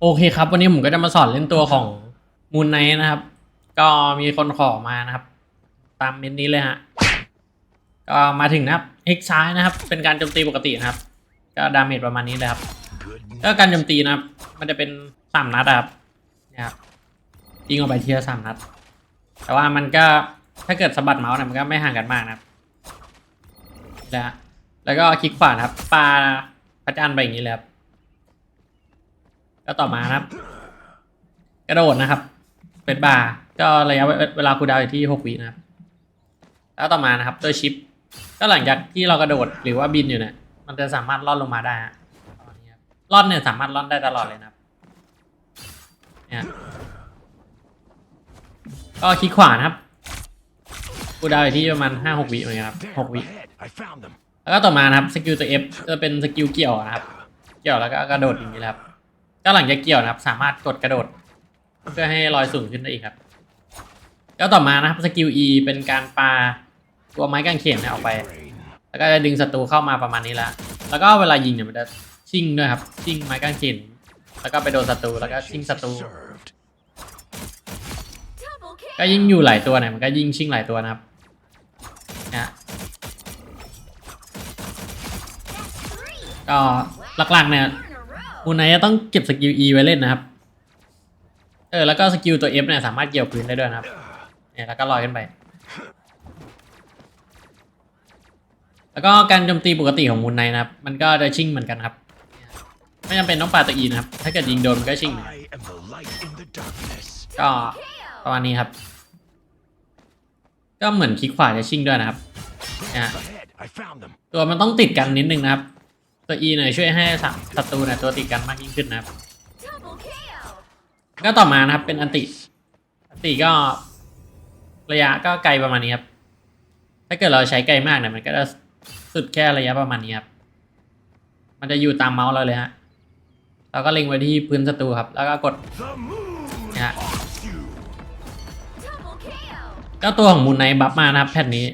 โอเคครับ วันนี้ผมก็จะมาสอนเล่นตัวของมูนไนนะครับ ก็มีคนขอมานะครับ ตามเมนนี้เลยฮะก็มาถึงนะครับเอ็กซ้ายนะครับ เป็นการโจมตีปกตินะครับ ก็ดาเมจประมาณนี้เลยครับ ก็การโจมตีนะครับ มันจะเป็นสามนัดอะครับเนี่ยครับยิงออกไปทีละสามนัด แต่ว่ามันก็ถ้าเกิดสะบัดเมาส์เนี่ยมันก็ไม่ห่างกันมากนะครับนะฮะแล้วก็คลิกขวานะครับปาพระจันทร์ไปอย่างนี้เลยครับ ก็ต่อมานะครับ กระโดดนะครับ เป็นบาร์ก็ระยะเวลาคูดาวอยู่ที่หกวินะครับ แล้วต่อมานะครับตัวชิป ก็หลังจากที่เรากระโดดหรือว่าบินอยู่เนี่ยมันจะสามารถล่อนลงมาได้ฮะล่อนเนี่ยสามารถล่อนได้ตลอดเลยนะครับเนี่ยก็คลิกขวานะครับคูดาวอยู่ที่ประมาณห้าหกวิเหมือนกันครับหกวิแล้วก็ต่อมานะครับสกิลตัว F จะเป็นสกิลเกี่ยวนะครับ เกี่ยวแล้วก็กระโดดอย่างนี้ครับ ก็หลังจากเกี่ยวนะครับ สามารถกดกระโดด เพื่อให้ลอยสูงขึ้นได้อีกครับก็ต่อมานะครับสกิล E เป็นการปาตัวไม้กางเขนเนี่ยออกไป แล้วก็จะดึงศัตรูเข้ามาประมาณนี้แล้วแล้วก็เวลายิงเนี่ยมันจะชิ่งด้วยครับชิ่งไม้กางเขนแล้วก็ไปโดนศัตรูแล้วก็ชิ่งศัตรูก็ยิ่งอยู่หลายตัวเนี่ยมันก็ยิ่งชิ่งหลายตัวนะครับนะฮะก็หลักๆเนี่ย มูนไนจะต้องเก็บสกิล E ไว้เล่นนะครับ เออ แล้วก็สกิลตัว F เนี่ยสามารถเกี่ยวพื้นได้ด้วยนะครับ เนี่ยแล้วก็ลอยขึ้นไป แล้วก็การโจมตีปกติของมูนไนนะครับ มันก็จะชิ่งเหมือนกันครับ ไม่จำเป็นต้องปาตัว E นะครับ ถ้าเกิดยิงโดนมันก็ชิ่ง I am the light in the darkness. ก็ประมาณนี้ครับ ก็เหมือนคลิกขวาจะชิ่งด้วยนะครับนะฮะ Ahead. I found them. ตัวมันต้องติดกันนิดนึงนะครับ ตัว E เนี่ยช่วยให้ศัตรูเนี่ยตัวติดกันมากยิ่งขึ้นนะครับ ก็ต่อมานะครับเป็นอันติ อันติก็ระยะก็ไกลประมาณนี้ครับ ถ้าเกิดเราใช้ไกลมากเนี่ยมันก็จะสุดแค่ระยะประมาณนี้ครับ มันจะอยู่ตามเมาส์เราเลยฮะ เราก็เล็งไว้ที่พื้นศัตรูครับ แล้วก็กด The moon นะฮะ you. ก็ตัวของมูนไนบัฟมานะครับแพทนี้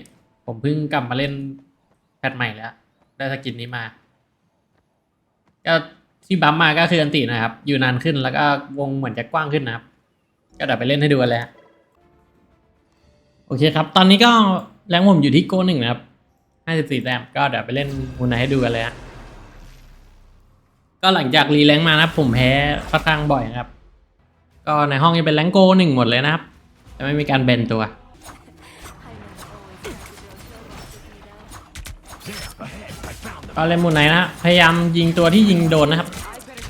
ผมเพิ่งกลับมาเล่นแพทใหม่แล้ว ได้สกินนี้มา ก็ที่บัฟมาก็คืออันตินะครับ อยู่นานขึ้นแล้วก็วงเหมือนจะกว้างขึ้นนะครับ ก็เดี๋ยวไปเล่นให้ดูกันเลยฮะโอเคครับ ตอนนี้ก็แรงผมอยู่ที่โกหนึ่งนะครับห้าสิบสี่แต้มก็เดี๋ยวไปเล่นมูนไนให้ดูกันเลยฮะก็หลังจากรีแรงมานะครับ ผมแพ้ค่อนข้างบ่อยนะครับ ก็ในห้องจะเป็นแรงโกหนึ่งหมดเลยนะครับ จะไม่มีการเบนตัว ก็เล่นหมุนไหนนะพยายามยิงตัวที่ยิงโดนนะครับ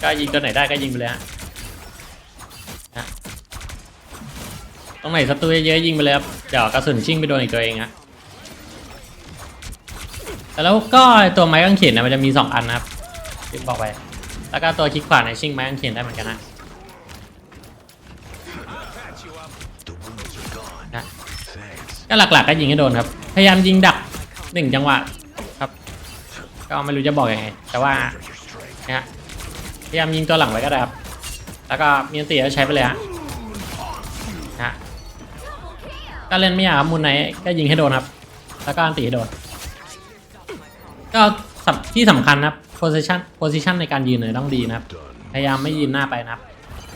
ก็ยิงตัวไหนได้ก็ยิงไปเลยฮะนะตรงไหนศัตรูเยอะๆยิงไปเลยครับเดี๋ยวกระสุนชิ่งไปโดนอีกตัวเองฮะแต่แล้วก็ตัวไม้กางเขนเนะมันจะมีสองอันนะครับที่บอกไป แล้วก็ตัวคลิกขวาในชิ่งไม้กางเขนได้เหมือนกันนะก็หลักๆก็ยิงให้โดนครับ พยายามยิงดักหนึ่งจังหวะ ก็ไม่รู้จะบอกยังไง แต่ว่านะฮะพยายามยิงตัวหลังไว้ก็ได้ครับ แล้วก็มีอันตีก็ใช้ไปเลยฮะนะฮะก็เล่นไม่ยากครับมูลไหนก็ยิงให้โดนครับ แล้วก็อันตีให้โดน ก็สำที่สำคัญนะครับ position position ในการยืนเนี่ยต้องดีนะครับ พยายามไม่ยืนหน้าไปนะครับ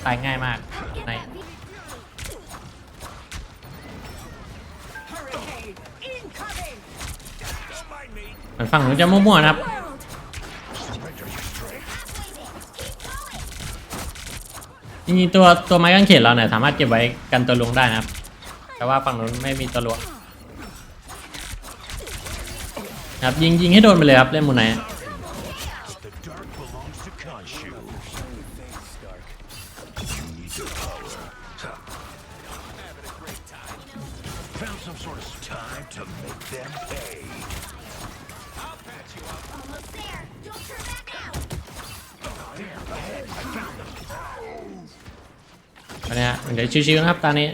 ตายง่ายมากใน มันฝั่งนู้นจะมั่วๆนะครับจริงๆตัวตัวไม้กางเขนเราเนี่ยสามารถเก็บไว้กันตัวลวงได้นะครับ แต่ว่าฝั่งนู้นไม่มีตัวลวงครับยิงยิงให้โดนไปเลยครับเล่นมูนไน นนี้ฮะเดี๋ยวชิวๆนะครับตอนนี้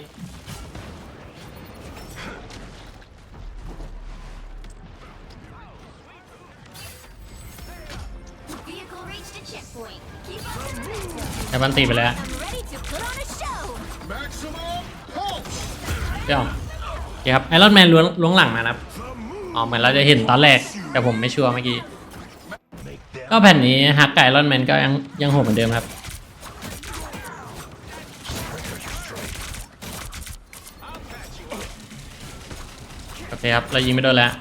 แต่บันตีไปแล้วเดี๋ยวเครับไอรอนแมนล้วงล้วงหลังนะครับอ๋อเหมือนเราจะเห็นตอนแรก แต่ผมไม่ชัวร์เมื่อกี้ ก็แผ่นนี้ฮักไก่ไอรอนแมนก็ยังยังโหดเหมือนเดิมครับ เคครับ เรายิงไม่โดนแล้ว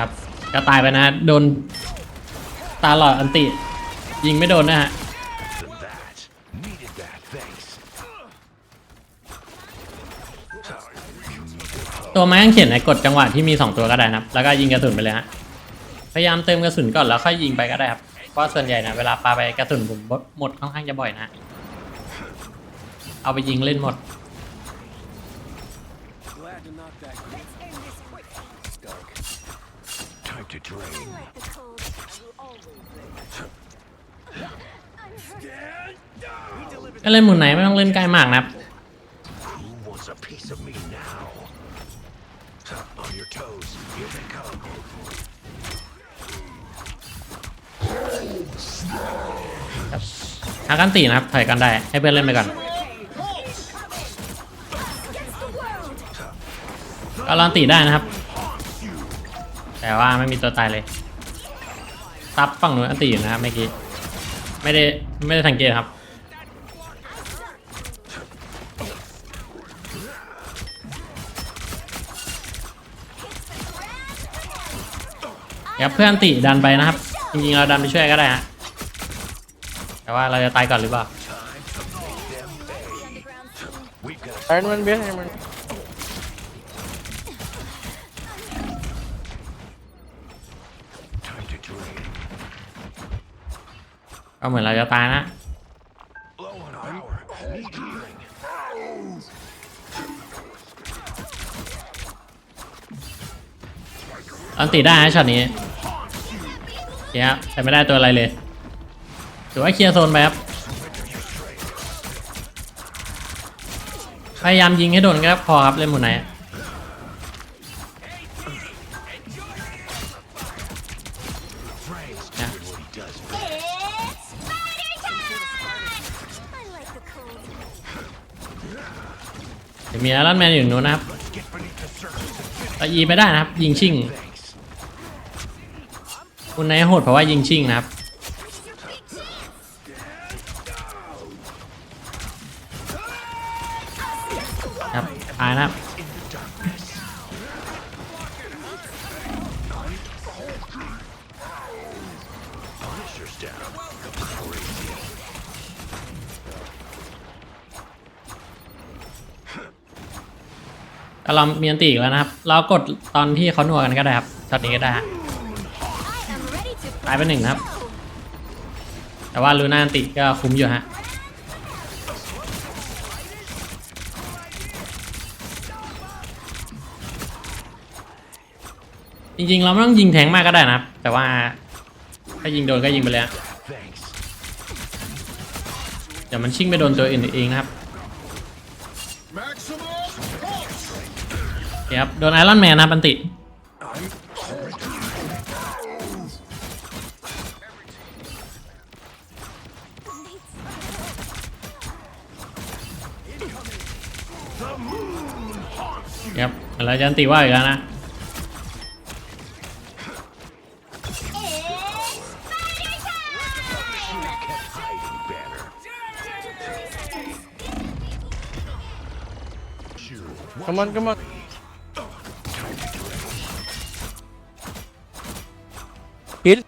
ครับก็ตายไปนะฮะ โดนตาหลอดอันติ ยิงไม่โดนนะฮะ ตัวไม้กางเขียนในกดจังหวะที่มี2ตัวก็ได้นะครับ แล้วก็ยิงกระสุนไปเลยฮะ พยายามเติมกระสุนก่อนแล้วค่อยยิงไปก็ได้ครับ เพราะส่วนใหญ่นะเวลาปาไปกระสุนผมหมดค่อนข้างจะบ่อยนะ เอาไปยิงเล่นหมด Time to drain. Like the cold. I will always I'm hurt. ก็เล่นหมุนไหนไม่ต้องเล่นใกล้มากนะครับ Who wants a piece of me now? On your toes. Here they come. หากันตีนะครับถอยกันได้ให้เพื่อนเล่นไปก่อนก็รันตีได้นะครับ แต่ว่าไม่มีตัวตายเลยซับฝั่งนู้นอันตีอยู่นะครับเมื่อกี้ไม่ได้ไม่ได้สังเกตครับ ครับเพื่อนติดันไปนะครับ จริงๆเราดันไปช่วยก็ได้ฮะแต่ว่าเราจะตายก่อนหรือเปล่า We've got Iron Man behind Iron Man. time to drain. ก็เหมือนเราจะตายนะ Low on power. Need healing. อันติได้ฮะช็อตนี้ เดี๋ยวแต่ไม่ได้ตัวอะไรเลยถือว่าเคลียร์โซนไปครับพยายามยิงให้โดนก็พอครับเล่นหมุนไหน Frank's Yeah. doing what he does best. It's spider time. I like the cold. เดี๋ยวมีไอรอนแมนอยู่นู้นนะครับตะยีไม่ได้นะครับ ยิงชิ่ง คุณนายโหดเพราะว่ายิงชิงนะครับ ครับตายนะครับเรามีอันติอีกแล้วนะครับ เรากดตอนที่เขาหนัวกันก็ได้ครับช็อตนี้ก็ได้ ตายไปหนึ่งนะครับ แต่ว่าลูน่าอันติก็คุ้มอยู่ฮะจริงๆ เราไม่ต้องยิงแทงมากก็ได้นะครับ แต่ว่าถ้ายิงโดนก็ยิงไปเลยฮะ Thanks. เดี๋ยวมันชิ่งไปโดนตัวอื่นเองนะครับโอเคครับโดนไอรอนแมนนะครับอันติ รารย์ตีว่าอีกแล้วนะกำมันกำมันฮิต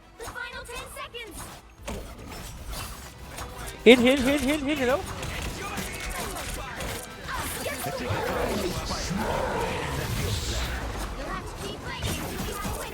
ฮิตฮิตฮิตฮิตแล้ว fighting.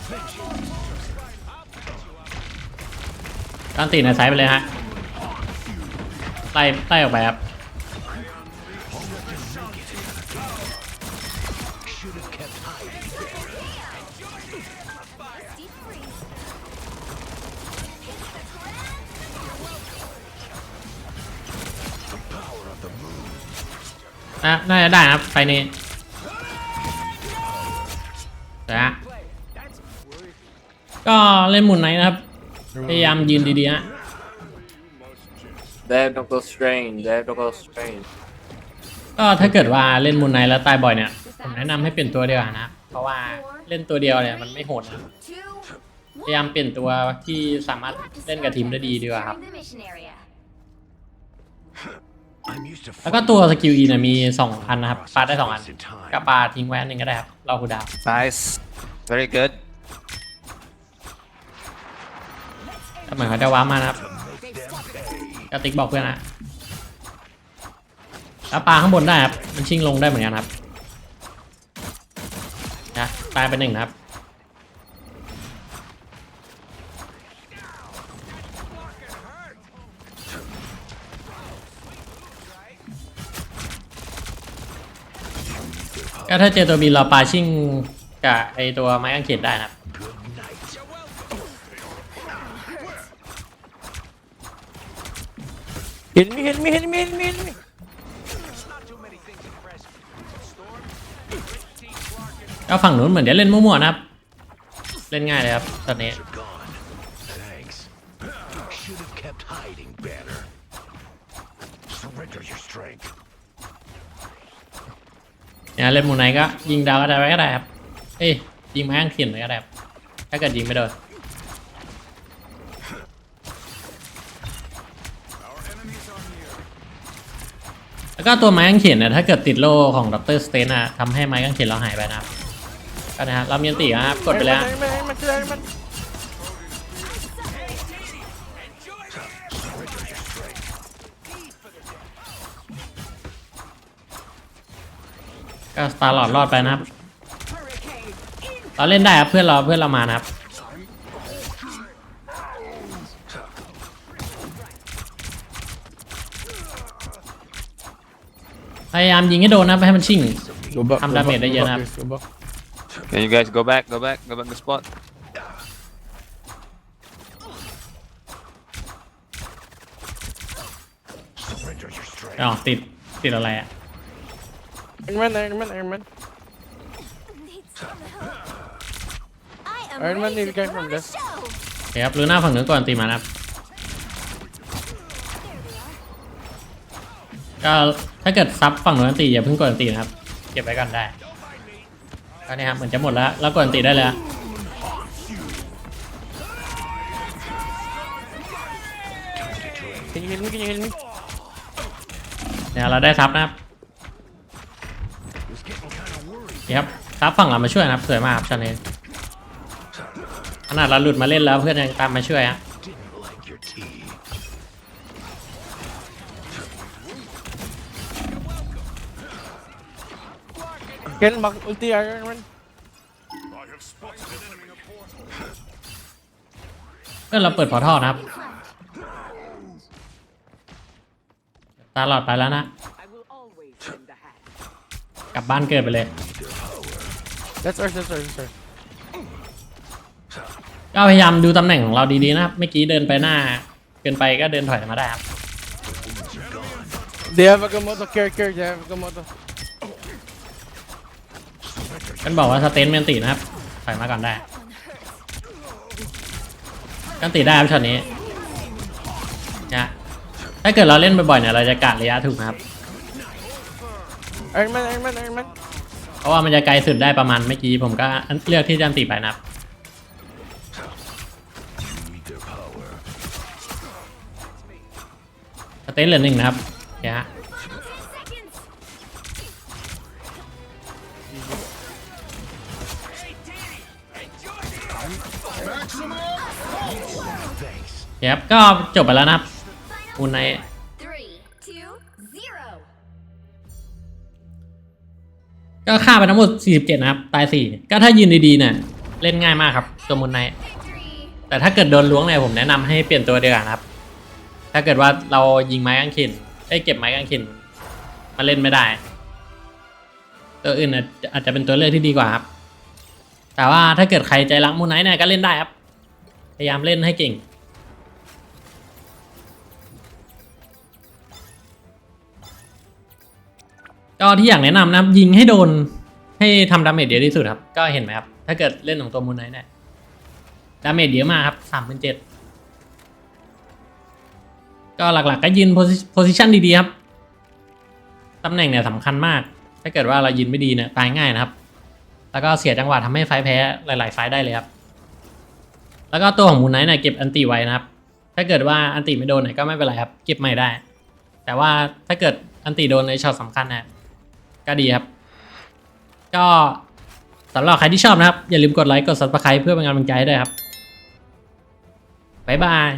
ตั้งตีในสายไปเลยฮะไล่ไล่ออกไปครับน่าจะได้ครับไฟนี้นะก็เล่นหมุนไหนนะครับ พยายามยืนดีๆฮะ There don't go strain. There don't go strain. ก็ถ้าเกิดว่าเล่นมูนไนท์แล้วตายบ่อยเนี่ย ผมแนะนำให้เปลี่ยนตัวเดียวานะ เพราะว่าเล่นตัวเดียวเนี่ยมันไม่โหดนะ Two. พยายามเปลี่ยนตัวที่สามารถเล่นกับทีมได้ดีดีกว่าครับ Securing the mission area. I'm used to แล้วก็ตัวสกิลอีเนี่ยมีสองอันนะครับปาได้สองอัน in time. ก็ปาทิ้งไว้อันหนึ่งก็ได้ครับรอคูลดาวน์ Nice. Very good. เหมือนเขาจะว้ามานะครับกระติกบอกเพื่อนนะแล้วปลาข้างบนได้ครับ มันชิงลงได้เหมือนกันครับนะตายไปหนึ่งนะครับ ก็ถ้าเจอตัวบินเราปาชิงกับไอตัวไม้กางเขนได้นะครับ เห็นมีเห็นมีเห็นมีเห็นมีเห็นมีก็ฝั่งนู้นเหมือนจะเล่นมั่วๆนะครับ เล่นง่ายเลยครับตอนนี้ Should have kept hiding better. Surrender your strength. เนี่ยเล่นมูไนก็ยิงดาวก็ได้ไว้ก็ได้ครับ เอ้ยยิงไม้กางเขียนไว้ก็ได้ครับถ้าเกิดยิงไม่โดน แล้วก็ตัวไม้กางเขนเนี่ยถ้าเกิดติดโล่ของดรสเตนอะทำให้ไม้กางเขนเราหายไปนะครับก็นะครับเรามีอันตินะครับกดไปแล้วมันมันมันก็สตาร์หลอดรอดไปนะครับ เราเล่นได้ครับเพื่อนเราเพื่อนเรามานะครับ พยายามยิงให้โดนนะครับให้มันชิ่ง Go back. ทำดาเมจได้เยอะนะครับ Go back. Can you guys go back? Go back. Go back to spot. Surrender your strength. อ๋อติดติดอะไรอะเอ็นมันเอ็นมันเอ็นมัน Need some help. I am Iron Man ready need to to put come on from a this. show. โอเคครับลูน่าฝั่งนู้นก่อนตีมานะครับ ก็ถ้าเกิดซับฝั่งนู้นตีอย่าเพิ่งกดอันตีนะครับ เก็บไว้ก่อนได้ก็นี่ครับเหมือนจะหมดแล้ว แล้วกดอันตีได้เลยอะ Can you heal me? Can you heal me? เนี่ยเราได้ซับนะครับนี่ครับซับฝั่งเรามาช่วยนะครับสวยมากครับชันเองขนาดเราหลุดมาเล่นแล้วเพื่อนยังตามมาช่วยฮะ Kill mag ulti Iron Man. เพื่อนเราเปิดพอร์ทัลนะครับ ตาหลอดไปแล้วนะ กลับบ้านเกิดไปเลย That's ours. That's ours. That's ours. ก็พยายามดูตำแหน่งของเราดีๆนะครับ เมื่อกี้เดินไปหน้า เกินไปก็เดินถอยมาได้ครับ They have a Gamoto. Care, care. They have a Gamoto. กันบอกว่าสเตนเมนตินะครับถอยมาก่อนได้กันติได้ครับช็อตนี้นะถ้าเกิดเราเล่นบ่อยๆเนี่ยเราจะกะระยะถูกนะครับ Iron Man. Iron Man. Iron Man. เพราะว่ามันจะไกลสุดได้ประมาณเมื่อกี้ผมก็เลือกที่จะอันติไปนะครับ Need their power. สเตนเหลือหนึ่งนะครับโอเคฮะ ครับก็จบไปแล้วนะครับมูนไนก็ฆ่าไปทั้งหมด 47 นะครับ ตาย 4 ก็ถ้ายืนดีๆเนี่ยเล่นง่ายมากครับตัวมูนไนแต่ถ้าเกิดโดนล้วงเนี่ยผมแนะนำให้เปลี่ยนตัวเดียวกันครับ ถ้าเกิดว่าเรายิงไม้กางเขนได้เก็บไม้กางเขนมาเล่นไม่ได้ ตัวอื่นอาจจะเป็นตัวเลือกที่ดีกว่าครับ แต่ว่าถ้าเกิดใครใจรักมูนไนเนี่ยก็เล่นได้ครับ พยายามเล่นให้เก่ง ก็ที่อยากแนะนำนะยิงให้โดนให้ทำดาเมจเยอะที่สุดครับ ก็เห็นไหมครับ ถ้าเกิดเล่นของตัวมูนไนท์เนี่ยดาเมจเยอะมากครับสามเป็นเจ็ดก็หลักๆก็ยืนโพซิชันดีๆครับ ตำแหน่งเนี่ยสำคัญมาก ถ้าเกิดว่าเรายืนไม่ดีเนี่ยตายง่ายนะครับ แล้วก็เสียจังหวะทำให้ไฟแพ้หลาย ๆ ไฟได้เลยครับ แล้วก็ตัวของมูนไนท์เนี่ยเก็บอันติไว้นะครับ ถ้าเกิดว่าอันติไม่โดนเนี่ยก็ไม่เป็นไรครับ เก็บใหม่ได้ แต่ว่าถ้าเกิดอันติโดนในช็อตสำคัญเนี่ยก็ดีครับ ก็สำหรับใครที่ชอบนะครับ อย่าลืมกดไลค์กดซับสไคร b e เพื่อเป็นกำลังใจให้ด้วยครับบ๊ายบาย